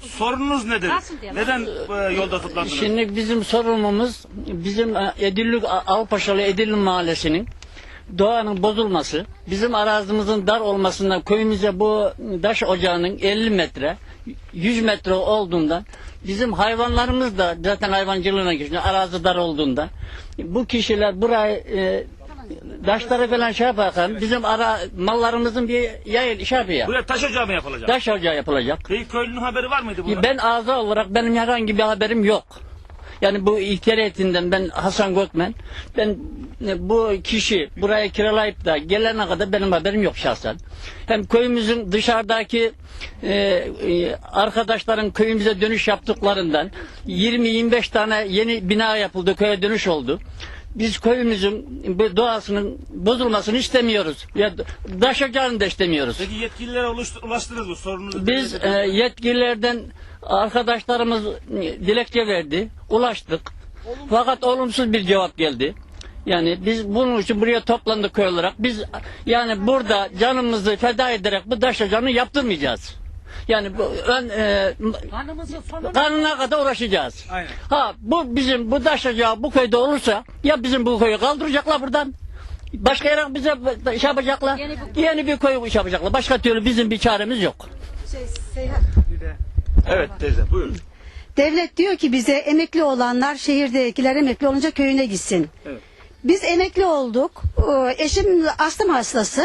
Sorununuz nedir? Neden e, yolda toplandınız? Şimdi bizim sorunumuz bizim e, Edillik Alpaşalı Edilli Mahallesi'nin doğanın bozulması, bizim arazimizin dar olmasından köyümüze bu taş ocağının 50 metre, 100 metre olduğundan bizim hayvanlarımız da zaten hayvancılığına geçiyor arazi dar olduğunda bu kişiler burayı e, taşları falan şey yaparken bizim ara mallarımızın bir yayıl şey yapıyor. Buraya taş ocağı mı yapılacak? Taş ocağı yapılacak. Peki köylünün haberi var mıydı burada? Ben ağza olarak benim herhangi bir haberim yok. Yani bu ihtiyar heyetinden ben Hasan Gökmen ben e, bu kişi buraya kiralayıp da gelene kadar benim haberim yok şahsen. Hem köyümüzün dışarıdaki e, e, arkadaşların köyümüze dönüş yaptıklarından 20-25 tane yeni bina yapıldı köye dönüş oldu. Biz köyümüzün doğasının bozulmasını istemiyoruz. Ya ocağını da istemiyoruz. Peki yetkililere ulaş- ulaştınız mı? Sorununuzu Biz e, yetkililerden arkadaşlarımız e, dilekçe verdi, ulaştık. Fakat olumsuz bir cevap geldi. Yani biz bunun için buraya toplandık köy olarak. Biz yani burada canımızı feda ederek bu taş ocağını yaptırmayacağız. Yani bu ön, e, kanuna kadar uğraşacağız. Aynen. Ha bu bizim bu taş ocağı bu köyde olursa ya bizim bu köyü kaldıracaklar buradan. Başka yere bize şey yapacaklar. Yeni bir köy şey yapacaklar. Başka türlü bizim bir çaremiz yok. Evet teyze buyurun. Devlet diyor ki bize emekli olanlar şehirdekiler emekli olunca köyüne gitsin. Evet. Biz emekli olduk. Ee, Eşim astım hastası.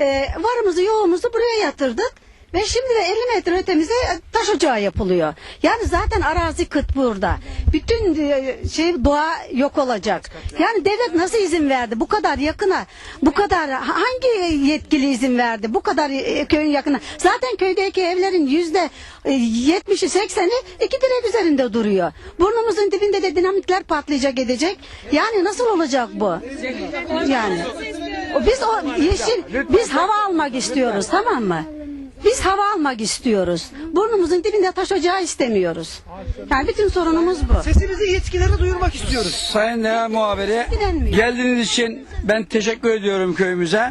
Ee, Varımızı yoğumuzu buraya yatırdık. Ve şimdi de 50 metre ötemize taş ocağı yapılıyor. Yani zaten arazi kıt burada. Bütün e, şey doğa yok olacak. Yani devlet nasıl izin verdi? Bu kadar yakına, bu kadar hangi yetkili izin verdi? Bu kadar e, köyün yakına. Zaten köydeki evlerin yüzde e, 70'i 80'i iki direk üzerinde duruyor. Burnumuzun dibinde de dinamitler patlayacak edecek. Yani nasıl olacak bu? Yani. Biz o yeşil, biz hava almak istiyoruz tamam mı? Biz hava almak istiyoruz. Burnumuzun dibinde taş ocağı istemiyoruz. Yani bütün sorunumuz bu. Sesimizi yetkililere duyurmak istiyoruz. Sayın Değer Muhabiri Direnmiyor. geldiğiniz için ben teşekkür ediyorum köyümüze.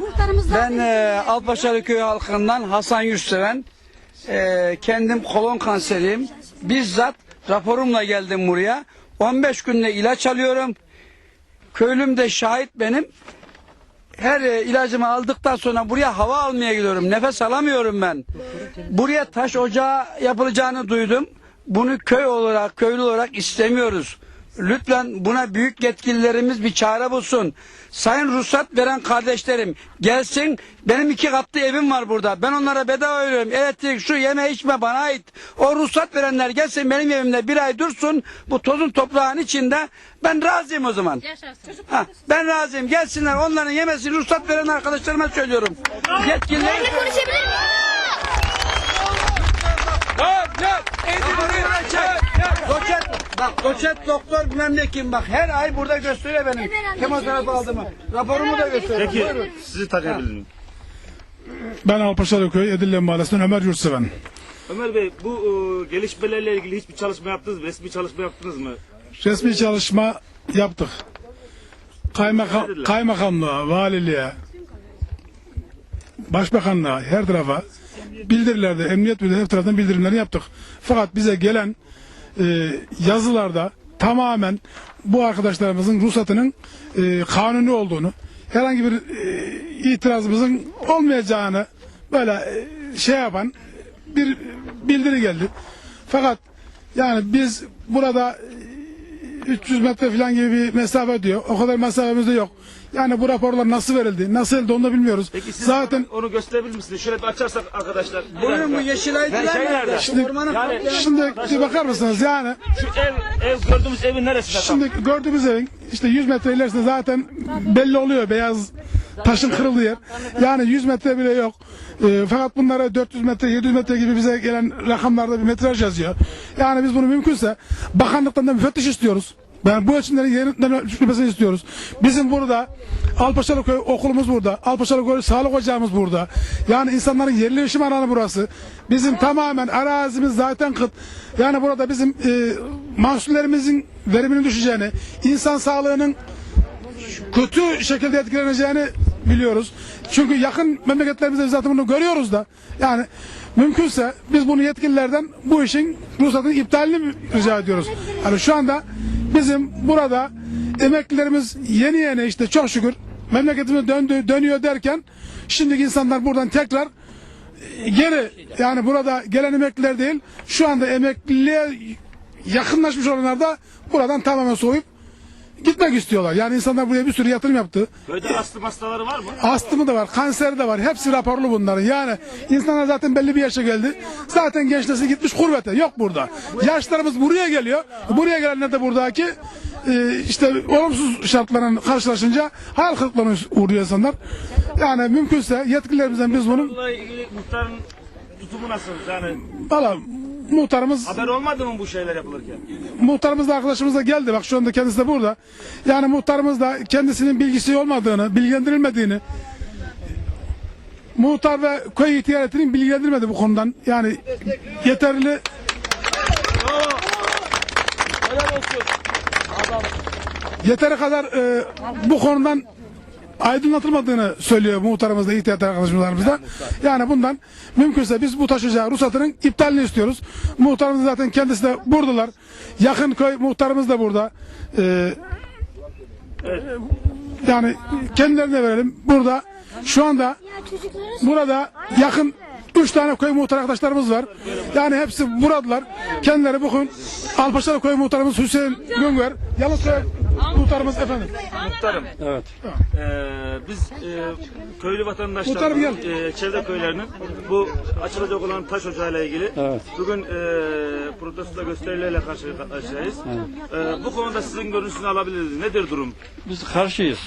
Ben e, Alpaşalı Köyü halkından Hasan Yurtseven. E, kendim kolon kanseriyim. Bizzat raporumla geldim buraya. 15 günde ilaç alıyorum. Köylüm de şahit benim. Her e, ilacımı aldıktan sonra buraya hava almaya gidiyorum. Nefes alamıyorum ben. Buraya taş ocağı yapılacağını duydum. Bunu köy olarak, köylü olarak istemiyoruz. Lütfen buna büyük yetkililerimiz bir çare bulsun. Sayın ruhsat veren kardeşlerim gelsin. Benim iki katlı evim var burada. Ben onlara bedava veriyorum. Elektrik, şu yeme içme bana ait. O ruhsat verenler gelsin benim evimde bir ay dursun. Bu tozun toprağın içinde. Ben razıyım o zaman. Ha, ben razıyım. Gelsinler onların yemesini ruhsat veren arkadaşlarıma söylüyorum. Yetkililer... Yok yok. Doçent, bak doçent doktor bilmem ne kim bak her ay burada gösteriyor benim kemoterapi aldığımı. Raporumu da gösteriyor. Peki Buyurun. sizi tanıyabilir miyim? Ben Alpaşalı Köy Edirne Mahallesi'nden Ömer Yurtseven. Ömer Bey bu e, gelişmelerle ilgili hiçbir çalışma yaptınız mı? Resmi çalışma yaptınız mı? Resmi çalışma yaptık. Kaymakam, kaymakamlığa, valiliğe, başbakanlığa, her tarafa bildirilerde, emniyet müdürü her taraftan bildirimleri yaptık. Fakat bize gelen e, yazılarda tamamen bu arkadaşlarımızın ruhsatının e, kanuni olduğunu, herhangi bir e, itirazımızın olmayacağını böyle e, şey yapan bir bildiri geldi. Fakat yani biz burada 300 metre falan gibi bir mesafe diyor. O kadar mesafemiz de yok. Yani bu raporlar nasıl verildi, nasıl verildi onu da bilmiyoruz. Peki siz Zaten onu gösterebilir misiniz? Şöyle bir açarsak arkadaşlar. Bir Buyurun bu. Yeşilay Ben şey nerede? Şimdi- Ormanın Yani- şimdi bir bakar mısınız yani Şu ev, ev gördüğümüz evin neresinde tam? şimdi gördüğümüz evin işte 100 metre ilerisinde zaten belli oluyor beyaz taşın kırıldığı yer. Yani 100 metre bile yok. Ee, fakat bunlara 400 metre 700 metre gibi bize gelen rakamlarda bir metraj yazıyor. Yani biz bunu mümkünse bakanlıktan da müfettiş istiyoruz. Ben bu ölçümlerin yerinden ölçülmesini istiyoruz. Bizim burada Alpaşalı Köy okulumuz burada. Alpaşalı Köy sağlık ocağımız burada. Yani insanların yerli yaşam alanı burası. Bizim tamamen arazimiz zaten kıt. Yani burada bizim e, mahsullerimizin veriminin düşeceğini, insan sağlığının kötü şekilde etkileneceğini biliyoruz. Çünkü yakın memleketlerimizde zaten bunu görüyoruz da. Yani Mümkünse biz bunu yetkililerden bu işin ruhsatın iptalini rica ediyoruz. Hani şu anda bizim burada emeklilerimiz yeni yeni işte çok şükür memleketimize döndü, dönüyor derken şimdiki insanlar buradan tekrar geri yani burada gelen emekliler değil şu anda emekliliğe yakınlaşmış olanlar da buradan tamamen soğuyup gitmek istiyorlar. Yani insanlar buraya bir sürü yatırım yaptı. Köyde astım hastaları var mı? Astımı da var, kanseri de var. Hepsi raporlu bunların. Yani insanlar zaten belli bir yaşa geldi. Zaten genç nesil gitmiş kurbete. Yok burada. Yaşlarımız buraya geliyor. Buraya gelenler de buradaki e, işte olumsuz şartlarla karşılaşınca hayal kırıklığına uğruyor insanlar. Yani mümkünse yetkililerimizden biz bunu Bununla ilgili muhtarın tutumu nasıl? Yani valla muhtarımız haber olmadı mı bu şeyler yapılırken? muhtarımız da arkadaşımız da geldi. Bak şu anda kendisi de burada. Yani muhtarımız da kendisinin bilgisi olmadığını, bilgilendirilmediğini muhtar ve köy ihtiyariyetinin bilgilendirmedi bu konudan. Yani yeterli yeteri kadar e, bu konudan aydınlatılmadığını söylüyor muhtarımız da ihtiyat arkadaşlarımız da. Yani bundan mümkünse biz bu taşıyacağı ruhsatının iptalini istiyoruz. Muhtarımız zaten kendisi de buradalar. Yakın köy muhtarımız da burada. E, yani kendilerine verelim. Burada şu anda burada yakın üç tane köy muhtar arkadaşlarımız var. Yani hepsi buradalar. Kendileri bugün Alpaşalı köy muhtarımız Hüseyin Güngör. Yalnız köy muhtarımız efendim. Muhtarım. Evet. Ee, biz e, köylü vatandaşlar, Muhtarım gel. e, çevre köylerinin bu açılacak olan taş ocağıyla ilgili Evet. bugün e, protesto gösterilerle karşı karşıyayız. E, bu konuda sizin görüşünüzü alabiliriz. Nedir durum? Biz karşıyız.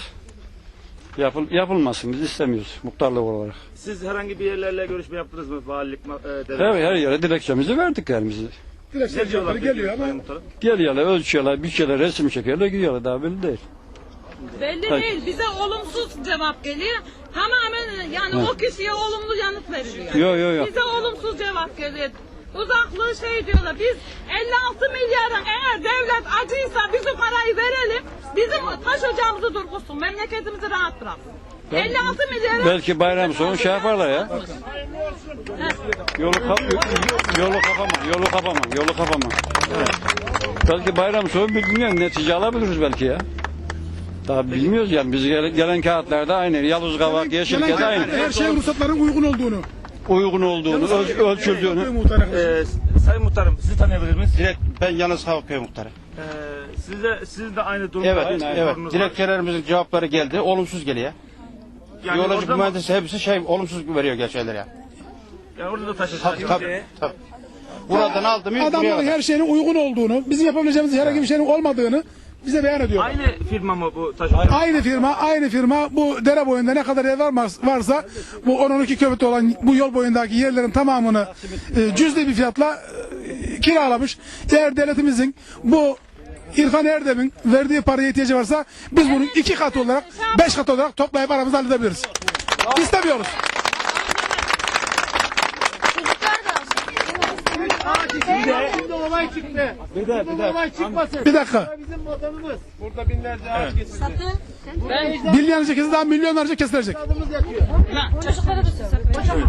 Yapıl, yapılmasın biz istemiyoruz muhtarlık olarak. Siz herhangi bir yerlerle görüşme yaptınız mı? Valilik, e, Her, devlet? her yere dilekçemizi verdik yani bizi. Ne diyorlar geliyor ama? Geliyorlar, ölçüyorlar, biçiyorlar, resim çekiyorlar, gidiyorlar. Daha belli değil. Belli Tabii. değil. Bize olumsuz cevap geliyor. Tamamen yani o kişiye olumlu yanıt veriliyor. Yo, yo, yo. Bize olumsuz cevap geliyor. Uzaklığı şey diyorlar. Biz 56 milyarın eğer devlet acıysa biz o parayı verelim. Bizim taş ocağımızı durguzsun. Memleketimizi rahat bıraksın. 56 milyarın Belki bayram sonu şey yaparlar ya. Yolu kap yolu kapama, yolu kapama, yolu kapama. Evet. Belki bayram sonu bilmiyorum netice alabiliriz belki ya. Daha bilmiyoruz yani biz gelen, gelen kağıtlarda aynı. Yalnız kavak, yeşilke de aynı. her şeyin ruhsatların uygun olduğunu. Uygun olduğunu, öl- ölçüldüğünü. muhtar arkadaşlar. E, Sayın Muhtarım sizi tanıyabilir miyiz? Direkt ben yalnız Kavakköy muhtarı. E, siz de, sizin de aynı durumda Evet, bir evet. Dilekçelerimizin cevapları geldi. Olumsuz geliyor. Yani Biyolojik orada mı- mühendisi hepsi şey olumsuz veriyor gel şeyler ya. Yani orada da taş Tabii tabii. tabii. Buradan aldım Adamların her şeyin uygun olduğunu, bizim yapabileceğimiz herhangi bir şeyin olmadığını bize beyan ediyor. Aynı firma mı bu taş ocağı? Aynı firma, aynı firma bu dere boyunda ne kadar ev var, varsa bu 10-12 kilometre olan bu yol boyundaki yerlerin tamamını e, cüzdi bir fiyatla e, kiralamış. Eğer devletimizin bu İrfan Erdem'in verdiği paraya ihtiyacı varsa biz bunun iki katı olarak, beş katı olarak toplayıp aramızda halledebiliriz. İstemiyoruz. Bir dakika. Milyonlarca kesilecek, daha milyonlarca kesilecek.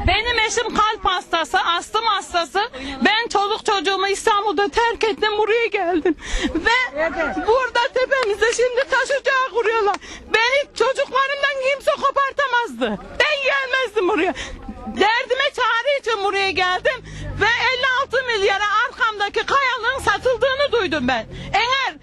Benim eşim kalp hastası, astım hastası. Ben çoluk çocuğumu İstanbul'da terk ettim, buraya geldim. Ve burada tepemizde şimdi taş ocağı kuruyorlar. Beni çocuklarımdan kimse kopartamazdı. Ben gelmezdim buraya. Derdime çare için buraya geldim. Ve 56 milyara arkamdaki kayalığın satıldığını duydum ben. Eğer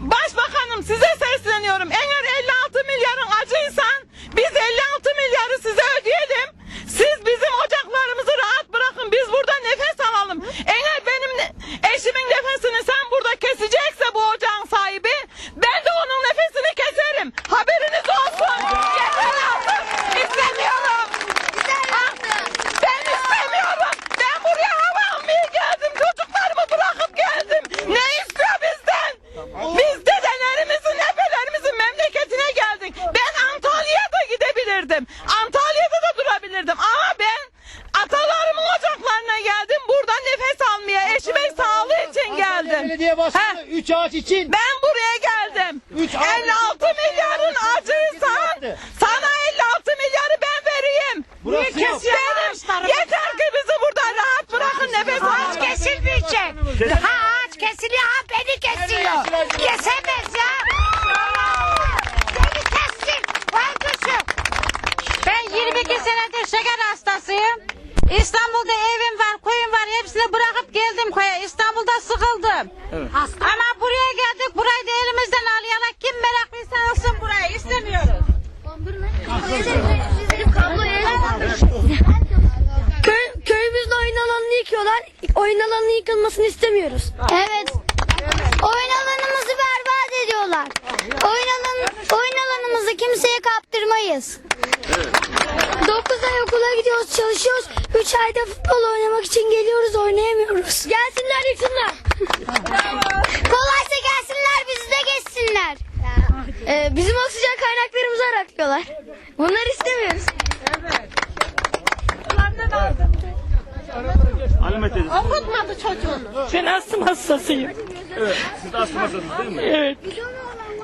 Başbakanım size sesleniyorum. Eğer 56 milyarın acıysan biz 56 milyarı size ödeyelim. Siz bizim ocaklarımızı rahat bırakın. Biz burada nefes alalım. Eğer benim ne- eşimin nefesini sen burada kesecekse bu ocağın sahibi ben de onun nefesini keserim. Haberiniz olsun. Yeter artık. İstemiyorum. Ha, Ben istemiyorum. Ben buraya hava almaya geldim. Çocuklarımı bırakıp geldim. Ne istiyor bizden? Biz dedelerimizin, efelerimizin memleketine geldik. Ben Antalya'da gidebilirdim. Antalya'da da durabilirdim. Ama ben atalarımın ocaklarına geldim. Burada nefes almaya, eşimin sağlığı için geldim. Belediye başkanı Ha. 3 ağaç için Ben buraya geldim. Üç ağaç 56 milyarın acıysan sana 56 milyarı ben vereyim. Burası yok. Benim. Yeter ki bizi burada rahat Kes- Ha ağaç kesiliyor ha beni kesiyor. Kesemez ya. Beni kessin. Öldürsün. Ben 22 senedir şeker hastasıyım. İstanbul'da evim var, koyun var. Hepsini bırakıp geldim koya. İstanbul'da sıkıldım. Ama buraya geldik. Burayı da elimizden alıyorlar. Kim meraklıysa alsın burayı. İstemiyoruz. Köy, köyümüzde oyun alanını yıkıyorlar. Oyun alanının yıkılmasını istemiyoruz. Evet. Oyun alanımızı berbat ediyorlar. Oyun, alan, oyun alanımızı kimseye kaptırmayız. 9 ay okula gidiyoruz, çalışıyoruz. 3 ayda futbol oynamak için geliyoruz, oynayamıyoruz. Gelsinler yıksınlar. Kolaysa gelsinler, bizi de geçsinler. Ee, bizim oksijen kaynaklarımızı araklıyorlar. Bunları istemiyoruz. Halime teyze. Okutmadı çocuğunu. Ben astım hastasıyım. Evet. Siz de astım hastasınız değil mi? Evet.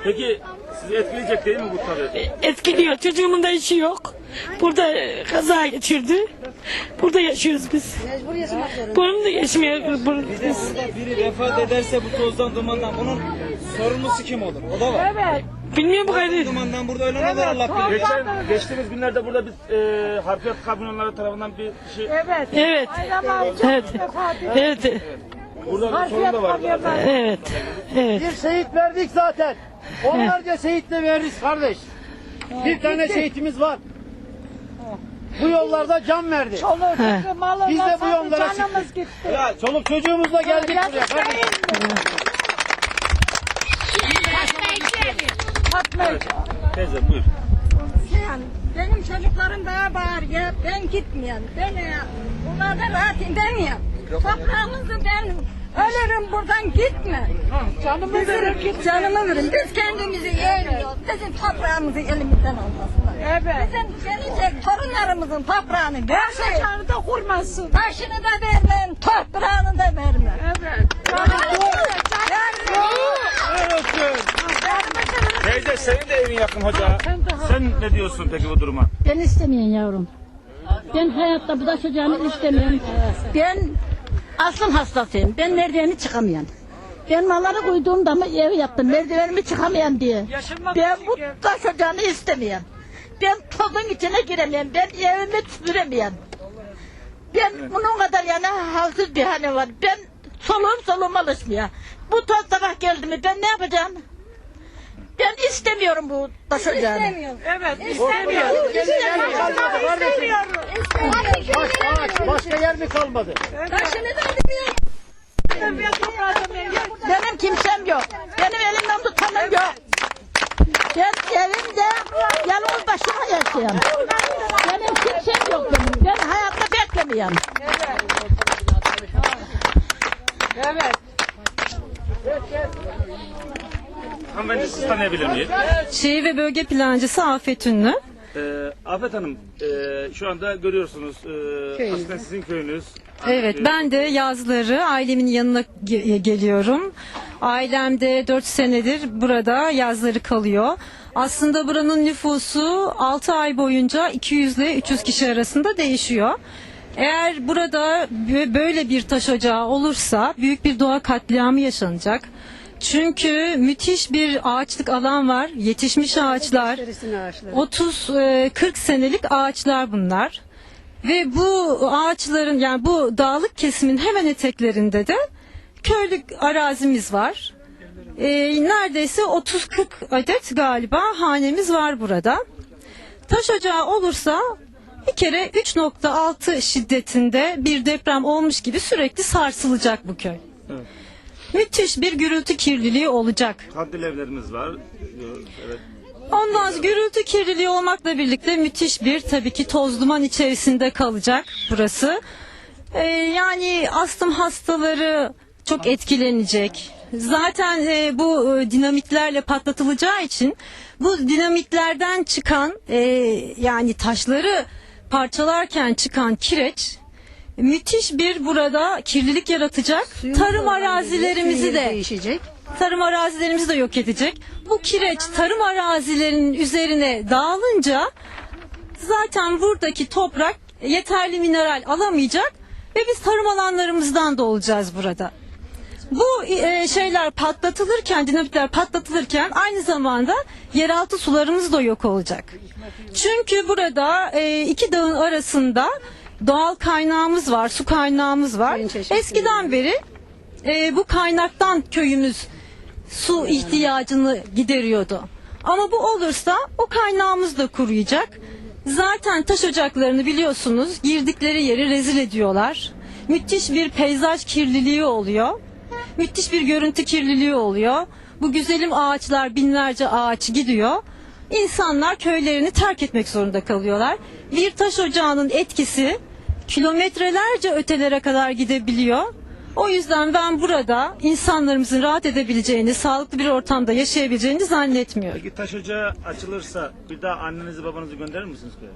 Peki sizi etkileyecek değil mi bu tabii? Etkiliyor. Çocuğumun da işi yok. Burada e, kaza geçirdi. Burada yaşıyoruz biz. Bunun da yaşamaya burada biz. Biri vefat ederse bu tozdan dumandan bunun sorumlusu kim olur? O da var. Bilmiyorum bu kadar. Dumandan burada ölen olur Allah bilir. Geçen, geçtiğimiz günlerde burada biz e, harfiyat kamyonları tarafından bir şey... Evet. Evet. Evet. Burada bir sorun da vardı. Evet. Evet. Bir şehit verdik zaten. Onlarca şehit de veririz kardeş. Bir tane şehitimiz var. Bu yollarda can verdi. Biz de bu yollara çıktık. Ya, çoluk çocuğumuzla geldik buraya kardeş. Teyze buyur. Benim çocuklarım daha bağır ya. Ben gitmeyen. Ben ya. Bunlar da rahat edemiyorum. Toprağımızı ben ölürüm buradan gitme. Canımı verir git. Canımı verin. Biz kendimizi yeğmiyoruz. Bizim toprağımızı elimizden almasınlar. Evet. Bizim gelecek torunlarımızın toprağını versin. da kurmasın. Taşını da vermem. Toprağını da vermem. Evet. Teyze senin de evin yakın hoca. Sen ne diyorsun peki bu duruma? Ben istemeyen yavrum. Ben hayatta bu da çocuğunu istemiyorum. Ben aslım hastasıyım. Ben merdiveni çıkamayan. Ben malları koyduğumda mı ev yaptım. Merdivenimi çıkamayan diye. Ben bu taş ocağını istemeyen. Ben tozun içine giremeyen. Ben evimi süremeyen. Ben bunun kadar yani halsız bir hane var. Ben soluğum soluğum alışmıyor. Bu toz sabah geldi mi ben ne yapacağım? Ben istemiyorum bu taş ocağını. Evet. Kalmadı kardeşim. Baş, başka yer mi kalmadı? Taşını da vermiyorum. Benim kimsem yok. Benim elimden tutanım yok. Ben evimde yalnız başıma yaşıyorum. Benim kimsem yok benim. Ben hayatta beklemiyorum. Hanımefendi siz tanıyabilir miyiz? Şehir ve bölge plancısı Afet Ünlü. Afet Hanım, e, şu anda görüyorsunuz e, aslında sizin köyünüz. Evet ben de yazları ailemin yanına ge- geliyorum. Ailem de 4 senedir burada yazları kalıyor. Aslında buranın nüfusu 6 ay boyunca 200 ile 300 kişi arasında değişiyor. Eğer burada bö- böyle bir taş ocağı olursa büyük bir doğa katliamı yaşanacak. Çünkü müthiş bir ağaçlık alan var. Yetişmiş ağaçlar. 30-40 senelik ağaçlar bunlar. Ve bu ağaçların yani bu dağlık kesimin hemen eteklerinde de köylük arazimiz var. Ee, neredeyse 30-40 adet galiba hanemiz var burada. Taş ocağı olursa bir kere 3.6 şiddetinde bir deprem olmuş gibi sürekli sarsılacak bu köy. Müthiş bir gürültü kirliliği olacak. Kandil evlerimiz var. Evet. Ondan gürültü kirliliği olmakla birlikte müthiş bir tabii ki toz duman içerisinde kalacak burası. Ee, yani astım hastaları çok etkilenecek. Zaten e, bu e, dinamitlerle patlatılacağı için bu dinamitlerden çıkan e, yani taşları parçalarken çıkan kireç müthiş bir burada kirlilik yaratacak. Tarım arazilerimizi de değişecek. tarım arazilerimizi de yok edecek. Bu kireç tarım arazilerinin üzerine dağılınca zaten buradaki toprak yeterli mineral alamayacak ve biz tarım alanlarımızdan da olacağız burada. Bu e, şeyler patlatılırken, dinamitler patlatılırken aynı zamanda yeraltı sularımız da yok olacak. Çünkü burada e, iki dağın arasında doğal kaynağımız var, su kaynağımız var. Eskiden beri e, bu kaynaktan köyümüz su ihtiyacını gideriyordu. Ama bu olursa o kaynağımız da kuruyacak. Zaten taş ocaklarını biliyorsunuz girdikleri yeri rezil ediyorlar. Müthiş bir peyzaj kirliliği oluyor. Müthiş bir görüntü kirliliği oluyor. Bu güzelim ağaçlar binlerce ağaç gidiyor. İnsanlar köylerini terk etmek zorunda kalıyorlar. Bir taş ocağının etkisi kilometrelerce ötelere kadar gidebiliyor. O yüzden ben burada insanlarımızın rahat edebileceğini, sağlıklı bir ortamda yaşayabileceğini zannetmiyorum. Peki taş ocağı açılırsa bir daha annenizi babanızı gönderir misiniz köye?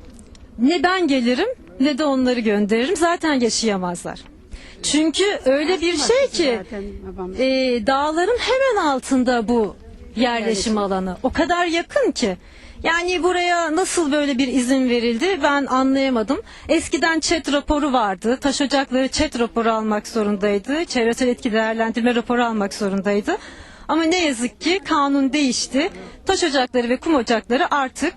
Ne ben gelirim ne de onları gönderirim. Zaten yaşayamazlar. Çünkü öyle bir şey ki e, dağların hemen altında bu yerleşim alanı. O kadar yakın ki. Yani buraya nasıl böyle bir izin verildi ben anlayamadım. Eskiden ÇED raporu vardı. Taş ocakları ÇED raporu almak zorundaydı. Çevresel etki değerlendirme raporu almak zorundaydı. Ama ne yazık ki kanun değişti. Taş ocakları ve kum ocakları artık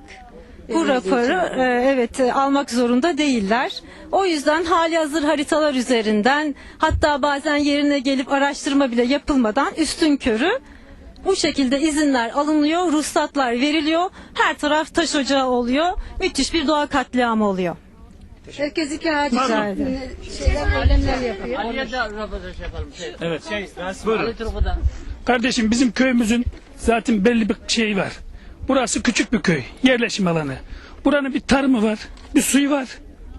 bu raporu e, evet e, almak zorunda değiller. O yüzden hali hazır haritalar üzerinden hatta bazen yerine gelip araştırma bile yapılmadan üstün körü bu şekilde izinler alınıyor, ruhsatlar veriliyor. Her taraf taş ocağı oluyor. Müthiş bir doğa katliamı oluyor. Herkes iki ağaç ederim. şeyler, eylemler yapıyor. Aliye de röportaj yapalım. Şey, Evet. Şey, Turgut'dan. Kardeşim bizim köyümüzün zaten belli bir şeyi var. Burası küçük bir köy, yerleşim alanı. Buranın bir tarımı var, bir suyu var,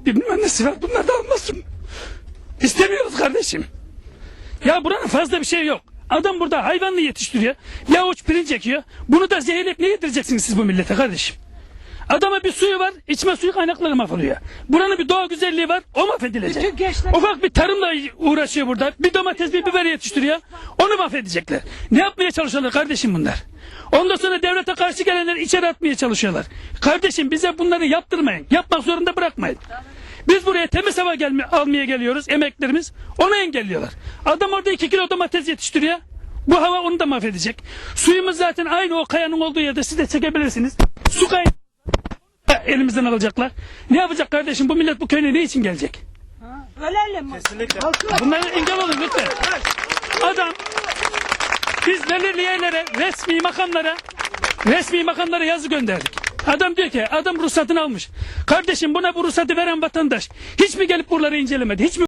bir bilmem nesi var. Bunlar da olmasın. İstemiyoruz kardeşim. Ya buranın fazla bir şey yok. Adam burada hayvanlı yetiştiriyor. Bir avuç pirinç ekiyor. Bunu da zehirleyip ne yedireceksiniz siz bu millete kardeşim? Adama bir suyu var, içme suyu kaynakları mahvoluyor. Buranın bir doğa güzelliği var, o mahvedilecek. Ufak bir tarımla uğraşıyor burada. Bir domates, bir biber yetiştiriyor. Onu mahvedecekler. Ne yapmaya çalışıyorlar kardeşim bunlar? Ondan sonra devlete karşı gelenleri içeri atmaya çalışıyorlar. Kardeşim bize bunları yaptırmayın. Yapmak zorunda bırakmayın. Buraya temiz hava gelme, almaya geliyoruz, emeklerimiz. Onu engelliyorlar. Adam orada iki kilo domates yetiştiriyor. Bu hava onu da mahvedecek. Suyumuz zaten aynı o kayanın olduğu yerde siz de çekebilirsiniz. Su kaynağı elimizden alacaklar. Ne yapacak kardeşim? Bu millet bu köyüne ne için gelecek? Kesinlikle. Bunlara engel olun lütfen. Adam biz belirli yerlere, resmi makamlara, resmi makamlara yazı gönderdik. Adam diyor ki adam ruhsatını almış. Kardeşim buna bu ruhsatı veren vatandaş hiç mi gelip buraları incelemedi? Hiç mi